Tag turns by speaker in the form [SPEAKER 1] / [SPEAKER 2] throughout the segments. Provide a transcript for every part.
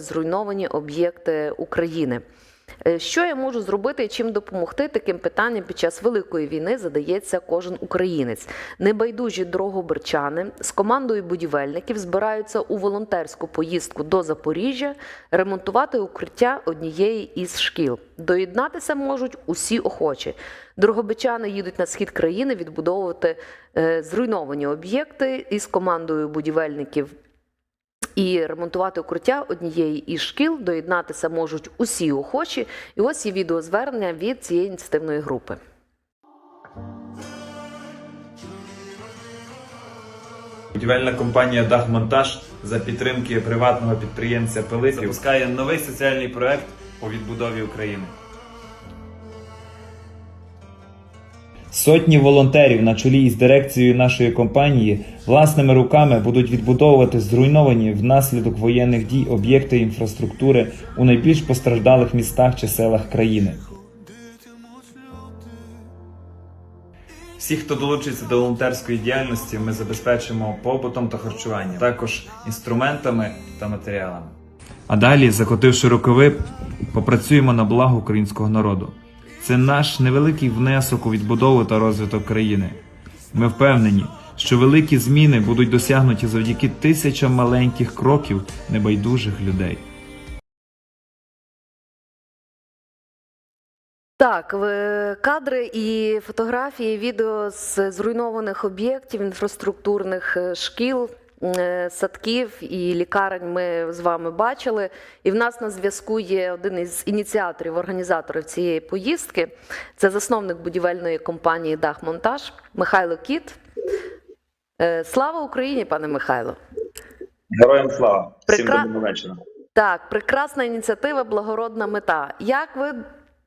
[SPEAKER 1] зруйновані об'єкти України. Е, Що я можу зробити і чим допомогти таким питанням під час великої війни задається кожен українець. Небайдужі дрогобирчани з командою будівельників збираються у волонтерську поїздку до Запоріжжя ремонтувати укриття однієї із шкіл. Доєднатися можуть усі охочі. Дрогобичани їдуть на схід країни відбудовувати е, зруйновані об'єкти із командою будівельників і ремонтувати укриття однієї із шкіл доєднатися можуть усі охочі. І ось є відеозвернення від цієї ініціативної групи.
[SPEAKER 2] Будівельна компанія Дахмонтаж за підтримки приватного підприємця Пилипів запускає новий соціальний проект по відбудові України. Сотні волонтерів на чолі із дирекцією нашої компанії власними руками будуть відбудовувати зруйновані внаслідок воєнних дій об'єкти інфраструктури у найбільш постраждалих містах чи селах країни. Всіх, хто долучиться до волонтерської діяльності, ми забезпечимо побутом та харчуванням, також інструментами та матеріалами. А далі, закотивши рукави, попрацюємо на благо українського народу. Це наш невеликий внесок у відбудову та розвиток країни. Ми впевнені, що великі зміни будуть досягнуті завдяки тисячам маленьких кроків небайдужих людей.
[SPEAKER 1] Так, кадри і фотографії, відео з зруйнованих об'єктів, інфраструктурних е, шкіл, садків і лікарень ми з вами бачили. І в нас на зв'язку є один із ініціаторів, організаторів цієї поїздки. Це засновник будівельної компанії Дахмонтаж Михайло Кіт. Е, Слава Україні, пане Михайло!
[SPEAKER 3] Героям слава! Всім
[SPEAKER 1] Прекра-
[SPEAKER 3] доброго вечора.
[SPEAKER 1] Так, прекрасна ініціатива, благородна мета. Як ви,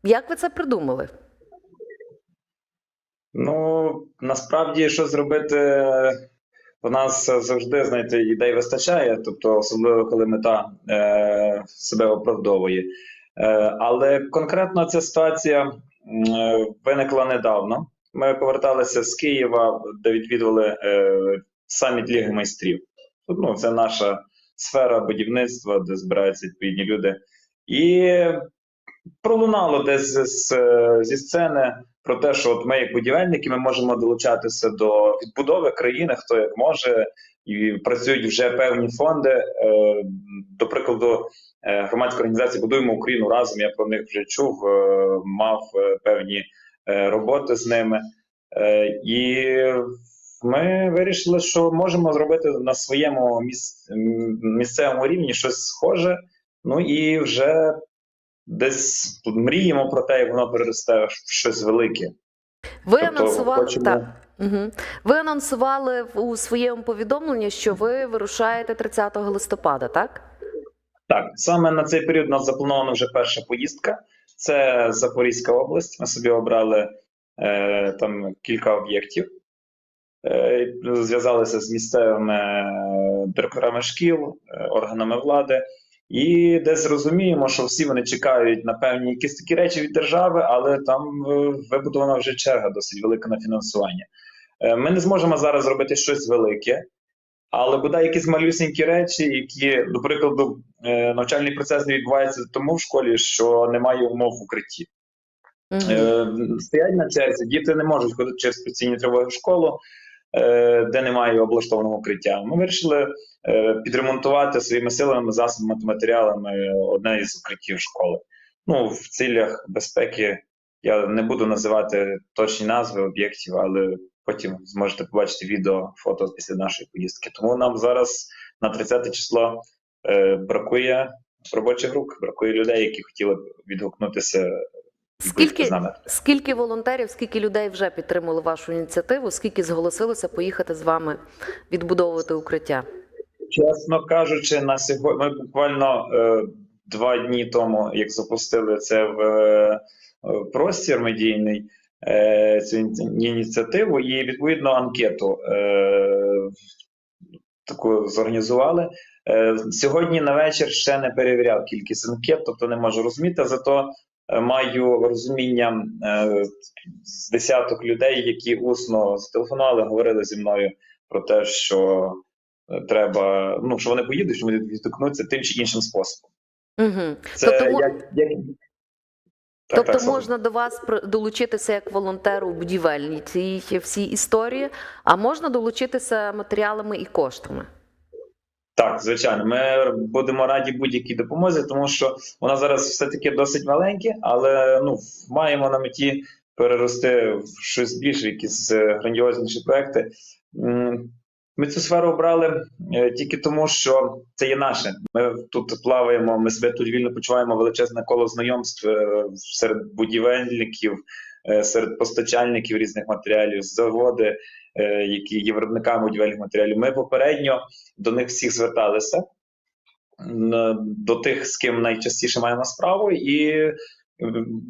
[SPEAKER 1] як ви це придумали?
[SPEAKER 3] Ну насправді, що зробити, в нас завжди, знаєте, ідей вистачає, тобто, особливо коли мета е, себе оправдовує. Е, але конкретно ця ситуація е, виникла недавно. Ми поверталися з Києва, де відвідували е, саміт Ліги майстрів. Ну, це наша сфера будівництва, де збираються відповідні люди. І пролунало десь з, зі сцени про те, що от ми, як будівельники, ми можемо долучатися до відбудови країни, хто як може, і працюють вже певні фонди. Е, До прикладу, е, громадська організація Будуємо Україну разом. Я про них вже чув, е, мав певні роботи з ними. І ми вирішили, що можемо зробити на своєму місцевому рівні щось схоже. Ну і вже десь мріємо про те, як воно переросте в щось велике.
[SPEAKER 1] Ви
[SPEAKER 3] Тобто
[SPEAKER 1] анонсували
[SPEAKER 3] хочемо-
[SPEAKER 1] так. Угу. Ви анонсували у своєму повідомленні, що ви вирушаєте 30 листопада, так?
[SPEAKER 3] Так, саме на цей період у нас запланована вже перша поїздка. Це Запорізька область. Ми собі обрали е, там кілька об'єктів. Е, зв'язалися з місцевими директорами шкіл, е, органами влади. І десь розуміємо, що всі вони чекають на певні якісь такі речі від держави, але там е, вибудована вже черга досить велика на фінансування. Е, Ми не зможемо зараз зробити щось велике, але бодай якісь малюсінькі речі, які, до прикладу, е, навчальний процес не відбувається тому в школі, що немає умов в укритті.
[SPEAKER 1] Угу.
[SPEAKER 3] Стоять на черзі, діти не можуть ходити через постійні тривоги в школу, де немає облаштованого укриття. Ми вирішили е, підремонтувати своїми силами, засобами та матеріалами одне із укриттів школи. Ну, в цілях безпеки я не буду називати точні назви об'єктів, але потім зможете побачити відео, фото після нашої поїздки. Тому нам зараз на 30 число е, бракує робочих рук, бракує людей, які хотіли б відгукнутися
[SPEAKER 1] Скільки, скільки волонтерів, скільки людей вже підтримали вашу ініціативу, скільки зголосилося поїхати з вами відбудовувати укриття?
[SPEAKER 3] Чесно кажучи, на сьогодні ми буквально е, два дні тому, як запустили це в е, простір медійний, е, цю ініціативу, і відповідно анкету е, таку зорганізували. Е, сьогодні на вечір ще не перевіряв кількість анкет, тобто не можу розуміти. Зато е, маю розуміння е, з десяток людей, які усно зателефонували, говорили зі мною про те, що е, треба, ну що вони поїдуть, що вони відгукнуться тим чи іншим способом.
[SPEAKER 1] Угу.
[SPEAKER 3] Це
[SPEAKER 1] Тобто,
[SPEAKER 3] як, як... Так,
[SPEAKER 1] тобто
[SPEAKER 3] так,
[SPEAKER 1] можна до вас долучитися як волонтеру у будівельній цій всій історії, а можна долучитися матеріалами і коштами.
[SPEAKER 3] Так, звичайно, ми будемо раді будь-якій допомозі, тому що вона зараз все-таки досить маленька, але ну, маємо на меті перерости в щось більше, якісь е, грандіозніші проекти. Ми цю сферу обрали е, тільки тому, що це є наше. Ми тут плаваємо, ми себе тут вільно почуваємо величезне коло знайомств е, серед будівельників, серед постачальників різних матеріалів, заводи, які є виробниками будівельних матеріалів. Ми попередньо до них всіх зверталися, до тих, з ким найчастіше маємо справу, і е,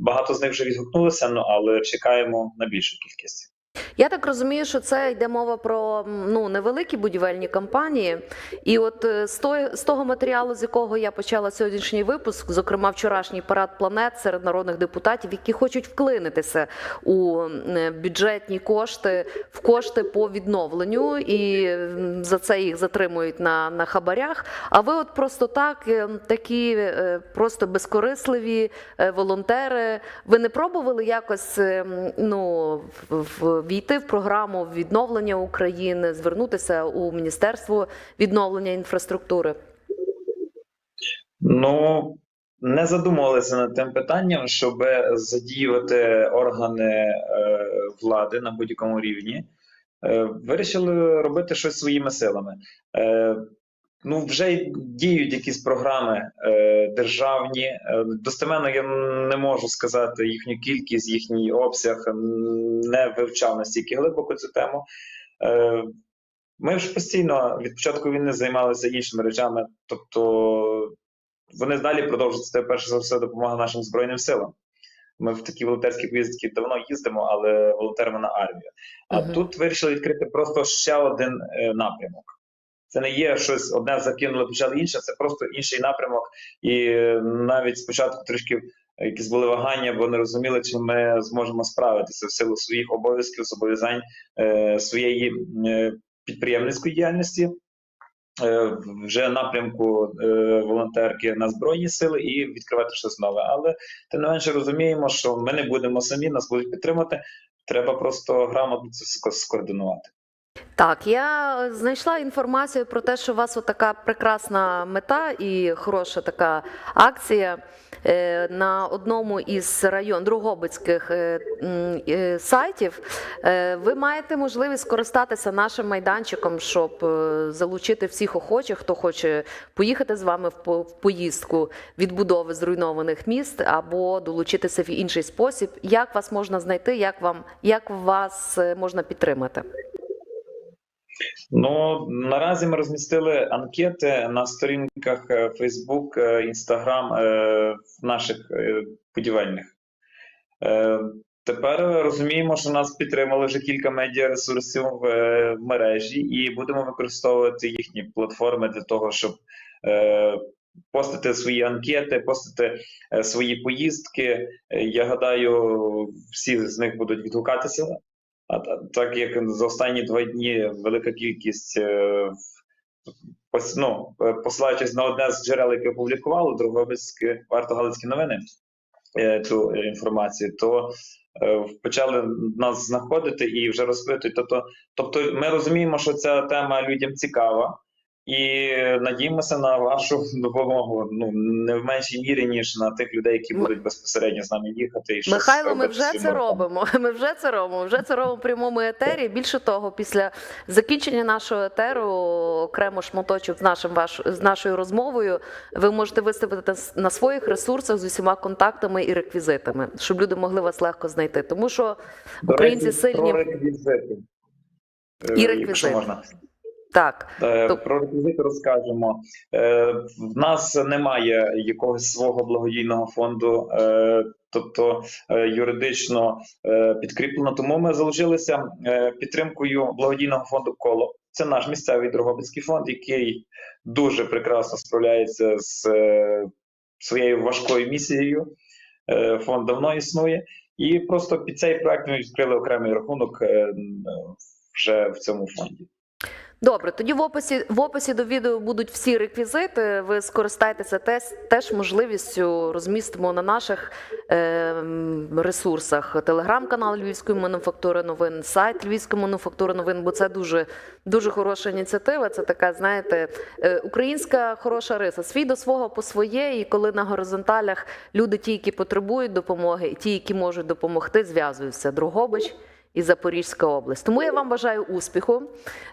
[SPEAKER 3] багато з них вже відгукнулися, ну але чекаємо на більшу кількість.
[SPEAKER 1] Я так розумію, що це йде мова про ну невеликі будівельні компанії. І от е, з того, з того матеріалу, з якого я почала сьогоднішній випуск, зокрема вчорашній парад планет серед народних депутатів, які хочуть вклинитися у е, бюджетні кошти, в кошти по відновленню, і за це їх затримують на, на хабарях. А ви, от просто так, е, такі просто безкорисливі волонтери, ви не пробували якось ну, в- в- війти в програму відновлення України, звернутися у Міністерство відновлення інфраструктури?
[SPEAKER 3] Ну не задумувалися над тим питанням, щоб задіювати органи е, влади на будь-якому рівні. Е, вирішили робити щось своїми силами. Ну, вже діють якісь програми е, державні. Е, достеменно я не можу сказати їхню кількість, їхній обсяг, не вивчав настільки глибоко цю тему. Е, ми ж постійно від початку війни займалися іншими речами, тобто вони далі продовжують це перше за все допомога нашим збройним силам. Ми в такі волонтерські поїздки давно їздимо, але волонтеримо на армію. А
[SPEAKER 1] Мгм.
[SPEAKER 3] тут вирішили відкрити просто ще один е, напрямок. Це не є щось одне закинули, почали інше, це просто інший напрямок. І навіть спочатку трішки якісь були вагання, бо не розуміли, чи ми зможемо справитися в силу своїх обов'язків, зобов'язань е, своєї е, підприємницької діяльності. е, Вже напрямку волонтерки на збройні сили і відкривати щось нове. Але тим не менше розуміємо, що ми не будемо самі, нас будуть підтримати. Треба просто грамотно це скоординувати.
[SPEAKER 1] Так, я знайшла інформацію про те, що у вас така прекрасна мета і хороша така акція Е, на одному із район Другобицьких е, е, сайтів. Ви маєте можливість скористатися нашим майданчиком, щоб залучити всіх охочих, хто хоче поїхати з вами в поїздку відбудови зруйнованих міст або долучитися в інший спосіб. Як вас можна знайти? Як вам як вас можна підтримати?
[SPEAKER 3] Ну наразі ми розмістили анкети на сторінках е, Facebook, е, Instagram е, наших е, будівельних. Тепер розуміємо, що нас підтримали вже кілька медіаресурсів в е, в мережі, і будемо використовувати їхні платформи для того, щоб постити свої анкети, постити свої поїздки. Я гадаю, всі з них будуть відгукатися. Так як за останні два дні велика кількість, е, ну, е, посилаючись на одне з джерел, яке опублікувало Другобицьке варто-галицькі новини, е, цю інформацію, то почали нас знаходити і вже розпитують. Тобто, тобто ми розуміємо, що ця тема людям цікава. І надіємося на вашу допомогу ну не в меншій мірі, ніж на тих людей, які будуть безпосередньо з нами їхати. І
[SPEAKER 1] Михайло, ми вже це робимо. Ми вже це робимо. Вже це робимо в прямому етері. Більше того, після закінчення нашого етеру окремо шматочок з нашим ваш з нашою розмовою. Ви можете виставити на- своїх ресурсах з усіма контактами і реквізитами, щоб люди могли вас легко знайти. Тому що українці сильні
[SPEAKER 3] реквізити. Е,
[SPEAKER 1] І
[SPEAKER 3] Якщо
[SPEAKER 1] реквізити. Так.
[SPEAKER 3] Е, Про реквізити розкажемо. Е, В нас немає якогось свого благодійного фонду, е, тобто юридично підкріплено. Тому ми залучилися е, підтримкою благодійного фонду Коло. Це наш місцевий Дрогобицький фонд, який дуже прекрасно справляється з своєю важкою місією. Фонд давно існує, і просто під цей проект ми відкрили окремий рахунок вже в цьому фонді.
[SPEAKER 1] Добре, тоді в описі в описі до відео будуть всі реквізити. Ви скористайтеся теж, теж можливістю розмістимо на наших е, ресурсах телеграм-канал Львівської мануфактури новин, сайт Львівської мануфактури новин, бо це дуже дуже хороша ініціатива. Це така, знаєте, е, українська хороша риса. Свій до свого по своє, і коли на горизонталях люди, ті, які потребують допомоги, і ті, які можуть допомогти, зв'язуються. Другобич і Запорізька область. Тому я вам бажаю успіху.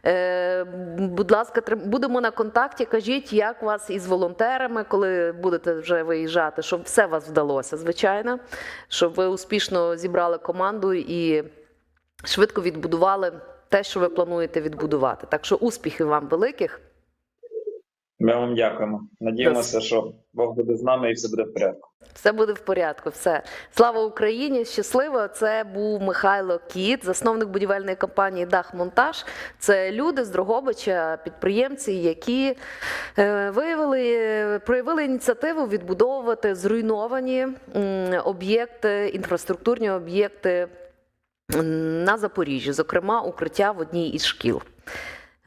[SPEAKER 1] Е, будь ласка, будемо на контакті. Кажіть, як вас із волонтерами, коли будете вже виїжджати, щоб все вас вдалося, звичайно, щоб ви успішно зібрали команду і швидко відбудували те, що ви плануєте відбудувати. Так що успіхів вам великих.
[SPEAKER 3] Ми вам дякуємо. Надіємося, що Бог буде з нами і все буде в порядку.
[SPEAKER 1] Все буде в порядку. Все слава Україні! Щасливо! Це був Михайло Кіт, засновник будівельної компанії Дахмонтаж. Це люди з Дрогобича, підприємці, які е, виявили, проявили ініціативу відбудовувати зруйновані об'єкти, інфраструктурні об'єкти на Запоріжжі, зокрема укриття в одній із шкіл.